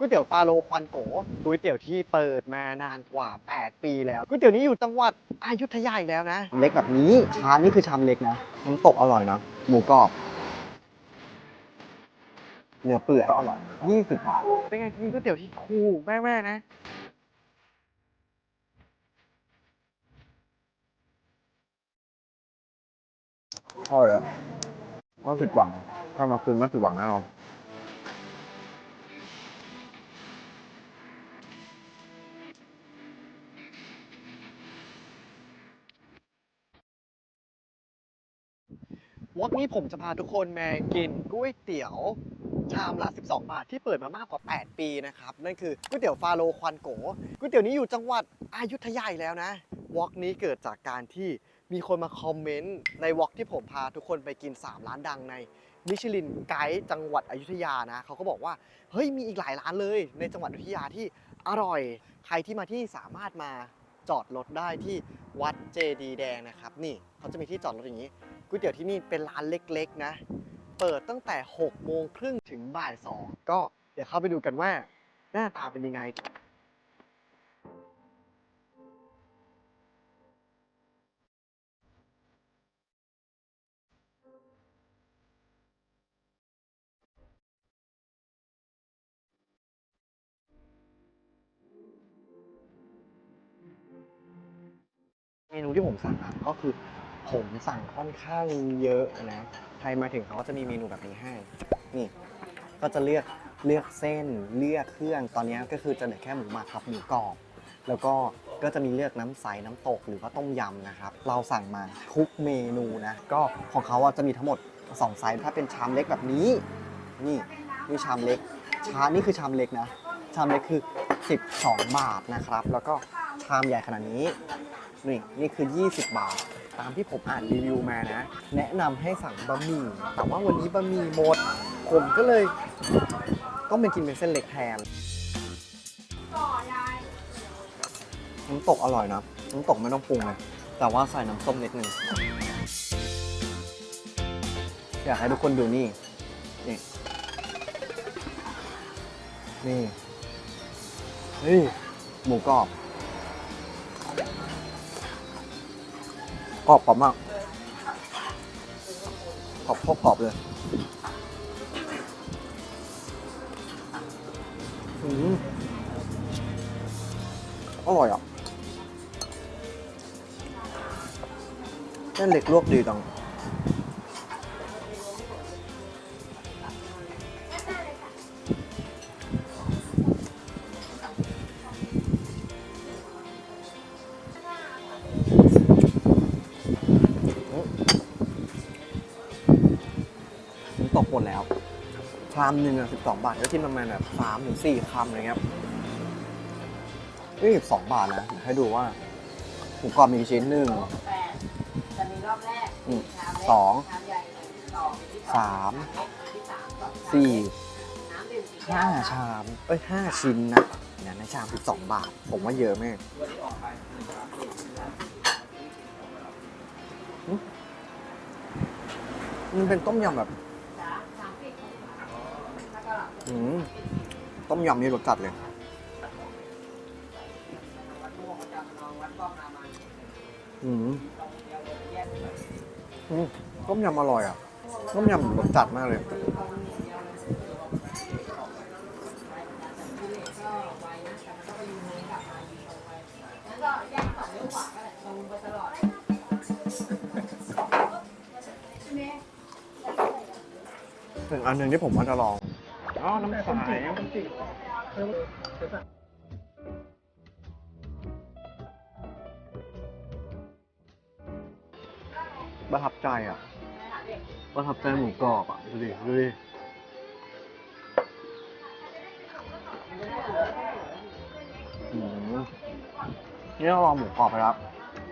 ก๋วยเตี๋ยวปลาโลควันโกก๋วยเตี๋ยวที่เปิดมานานกว่า 8 ปีแล้วก๋วยเตี๋ยวนี้อยู่จังหวัดอยุธยาอีกแล้วนะ เล็กแบบนี้ชามนี่คือชามเล็กนะน้ำตกอร่อยนะหมูกรอบเนื้อเปื่อยก็อร่อยยี่สิบบาทเป็นไงกินก๋วยเตี๋ยวที่คูลแม่ๆนะพ่อเลยก็ผิดหวังถ้ามาคืนไม่ผิดหวังแน่นอน วอกนี้ผมจะพาทุกคนมากินก๋วยเตี๋ยวชามละ 12 บาทที่เปิดมามากกว่า 8 ปีนะครับ นั่นคือก๋วยเตี๋ยวฟาโลควันโกก๋วยเตี๋ยวนี้อยู่จังหวัดอยุธยาแล้วนะวอกนี้เกิดจากการที่มีคนมาคอมเมนต์ในวอกที่ผมพาทุกคนไปกิน 3 ร้านดังในมิชลินไกด์จังหวัดอยุธยานะเขาก็บอกว่าเฮ้ยมีอีกหลายร้านเลย ในจังหวัดอยุธยาที่อร่อย ใครที่มาที่สามารถมาจอดรถได้ที่วัดเจดีแดงนะครับ นี่เขาจะมีที่จอดรถอย่างนี้ ก๋วยเตี๋ยวที่นี่เป็นร้านเล็กๆ นะ เปิดตั้งแต่6โมงครึ่งถึงบ่าย2ก็เดี๋ยวเข้าไปดูกันว่า หน้าตาเป็นยังไง เมนูที่ผมสั่งก็คือ ผมสั่งค่อนข้างเยอะนะใครมาถึงเขาก็จะมีเมนูแบบนี้ให้ นี่ ก็จะเลือกเลือกเส้นเลือกเครื่องตอนนี้ก็คือจะเหลือแค่หมูหมักกับหมูกรอบแล้วก็ก็จะมีเลือกน้ำใสน้ำตกหรือว่าต้มยำนะครับ เราสั่งมาทุกเมนูนะ ก็ของเขาจะมีทั้งหมด2ไซส์ถ้าเป็นชามเล็กแบบนี้ นี่นี่ชามเล็ก ชามนี่คือชามเล็กนะ ชามเล็กคือ 12 บาทนะครับ แล้วก็ชามใหญ่ขนาดนี้ นี่นี่คือ 20 บาท ตามที่ผมอ่านรีวิวมานะ แนะนำให้สั่งบะหมี่ แต่ว่าวันนี้บะหมี่หมด ผมก็เลยต้องเป็นกินเป็นเส้นเล็กแทนน้ำตกอร่อยนะน้ำตกไม่ต้องปรุงเลย แต่ว่าใส่น้ำส้มนิดนึง อยากให้ทุกคนดูนี่ นี่ นี่ นี่ หมูกรอบ กรอบกรอบมากกรอบโคตรกรอบเลยอืมอร่อยอะเส้นเล็กลวกดีจัง ชามหนึ่งอะสิบสองบาทก็กินประมาณแบบสามถึงสี่คำอะไรเงี้ยนี่สิบสองบาทนะเดี๋ยวให้ดูว่าหมูกรอบมีกี่ชิ้นหนึ่งจะมีรอบแรกอืมชามเล็กสองชามใหญ่สองที่สามที่สามก่อนสี่น้ำดื่มสี่แก้ห้าวชามเอ้ยห้าชิ้นนะเนี่ยในชามสิบสองบาท ผมว่าเยอะมากอืมมันเป็นต้มยำแบบ ต้มยำนี่รสจัดเลยอืมอืมต้มยำอร่อยอะ ต้มยำรสจัดมากเลยแล้วก็แยกสองเลี้ยวขวาก็ได้ตรงไปตลอดใช่ไหมถึงอันหนึ่งที่ผมว่าจะลอง อ๋อน้ำใสประทับใจอะ ประทับใจหมูกรอบอะ ดูดิ ดูดิ อืมนี่เราลองหมูกรอบไปแล้ว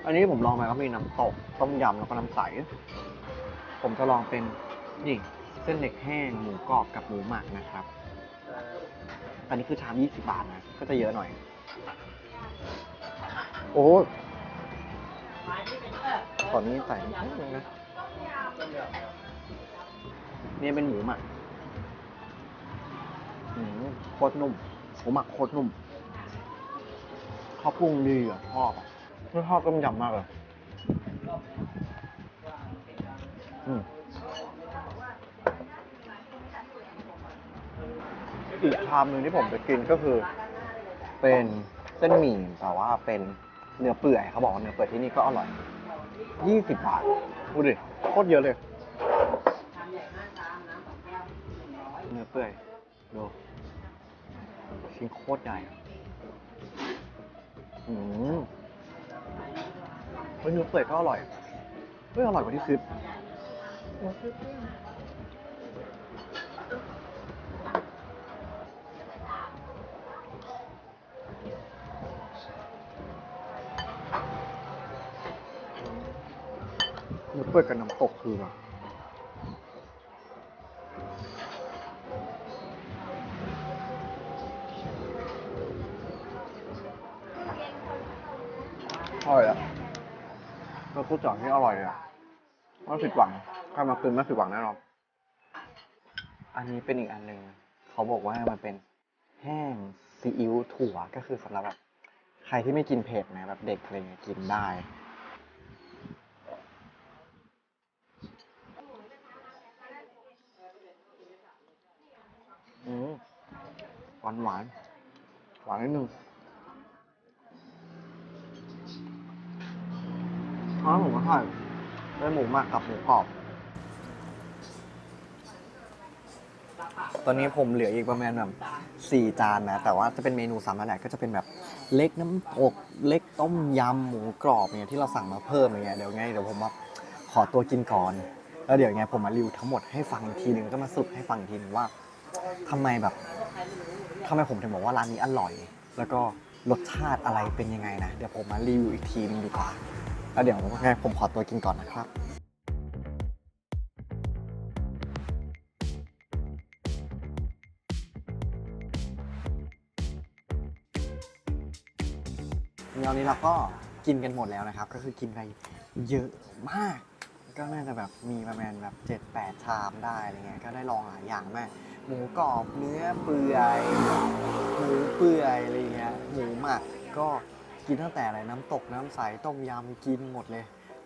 อันนี้ผมลองไปก็มีน้ำตก ต้มยำแล้วก็น้ำใส ผมจะลองเป็นนี่ เส้นเล็กแห้งหมูกรอบกับหมูหมักนะครับ อันนี้คือชาม20 บาทนะ ก็จะเยอะหน่อย โอ้ตอนนี้ใส่นิดนึงนะนี่เป็นหมูหมักอืมโคตรนุ่มผมหมักโคตรนุ่มเขาปรุงดีอะชอบอะไม่ชอบต้มยำมากเลย อืม อีกชามหนึ่งที่ผมจะกินก็คือ เป็นเส้นหมี่แต่ว่าเป็นเนื้อเปื่อยเขาบอกว่าเนื้อเปื่อยที่นี่ก็อร่อยยี่สิบบาทดูดิโคตรเยอะเลย เนื้อเปื่อยดูชิ้นโคตรใหญ่อืมเฮ้ยเนื้อเปื่อยก็อร่อยเฮ้ยอร่อยกว่าที่คิด เนื้อเปื่อยกับน้ำตกคือแบบอร่อยอะก็พูดจ่องที่อร่อยเลยอะไม่ผิดหวังใครมาคืนไม่ผิดหวังแน่นอน อันนี้เป็นอีกอันหนึ่งเขาบอกว่ามันเป็นแห้งซีอิ๊วถั่วก็คือสำหรับแบบใครที่ไม่กินเผ็ดนะแบบเด็กอะไรเงี้ยกินได้ อืม หวานหวานหวานนิดนึงอ๋อผมก็ทอดได้หมูมักกับหมูกรอบ ตอนนี้ผมเหลืออีกประมาณแบบสี่จานนะ แต่ว่าจะเป็นเมนูซ้ำนั่นแหละก็จะเป็นแบบเล็กน้ำตก เล็กต้มยำหมูกรอบเนี่ยที่เราสั่งมาเพิ่มอย่างเงี้ยเดี๋ยวไงเดี๋ยวผมมาขอตัวกินก่อน แล้วเดี๋ยวไงผมมารีวิวทั้งหมดให้ฟังอีกทีหนึ่งก็มาสรุปให้ฟังอีกทีหนึ่งว่า ทำไมแบบทำไมผมถึงบอกว่าร้านนี้อร่อย แล้วก็รสชาติอะไรเป็นยังไงนะ เดี๋ยวผมมารีวิวอีกทีนึงดีกว่า แล้วเดี๋ยวไงผมขอตัวกินก่อนนะครับเดี๋ยวนี้เราก็กินกันหมดแล้วนะครับ ก็คือกินไปเยอะมาก ก็น่าจะแบบมีประมาณแบบเจ็ดแปดชามได้อะไรเงี้ยก็ได้ลองหลายอย่างมาก หมูกรอบเนื้อเปื่อยหมูเปื่อยอะไรเงี้ยหมูหมักก็กินตั้งแต่อะไรน้ำตกน้ำใสต้มยำกินหมดเลย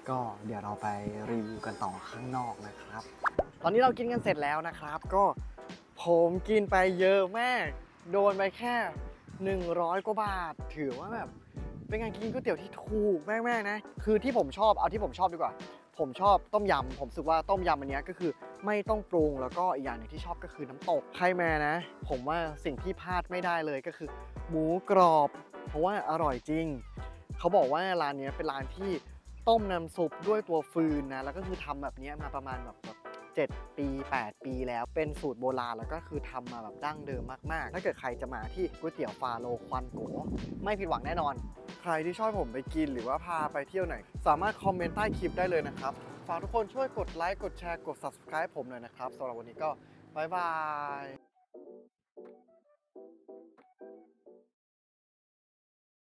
ก็เดี๋ยวเราไปรีวิวกันต่อข้างนอกนะครับ ตอนนี้เรากินกันเสร็จแล้วนะครับ ก็ผมกินไปเยอะมาก โดนไปแค่ 100 กว่าบาท ถือว่าแบบเป็นการกินก๋วยเตี๋ยวที่ถูกมากๆนะ คือที่ผมชอบเอาที่ผมชอบดีกว่า ผมชอบต้มยำผมสึกว่าต้มยำอันนี้ก็คือ ไม่ต้องปรุงแล้วก็อีกอย่างหนึ่งที่ชอบก็คือน้ำตกใครมานะ ผมว่าสิ่งที่พลาดไม่ได้เลยก็คือ หมูกรอบ เพราะว่าอร่อยจริง เขาบอกว่าร้านนี้เป็นร้านที่ต้มน้ำซุปด้วยตัวฟืนนะแล้วก็คือทำแบบนี้มาประมาณแบบแบบ7ปี 8 ปีแล้วเป็นสูตรโบราณแล้วก็คือทำมาแบบดั้งเดิมมากๆ ถ้าเกิดใครจะมาที่ก๋วยเตี๋ยวฟาโลควันโกไม่ผิดหวังแน่นอน ใครที่ชอบผมไปกินหรือว่าพาไปเที่ยวไหน สามารถคอมเมนต์ใต้คลิปได้เลยนะครับากทุกคนช่วยกดไลค์กดแชร์กด subscribe ผมหน่อยนะครับสำหรับวันนี้ก็บายบาย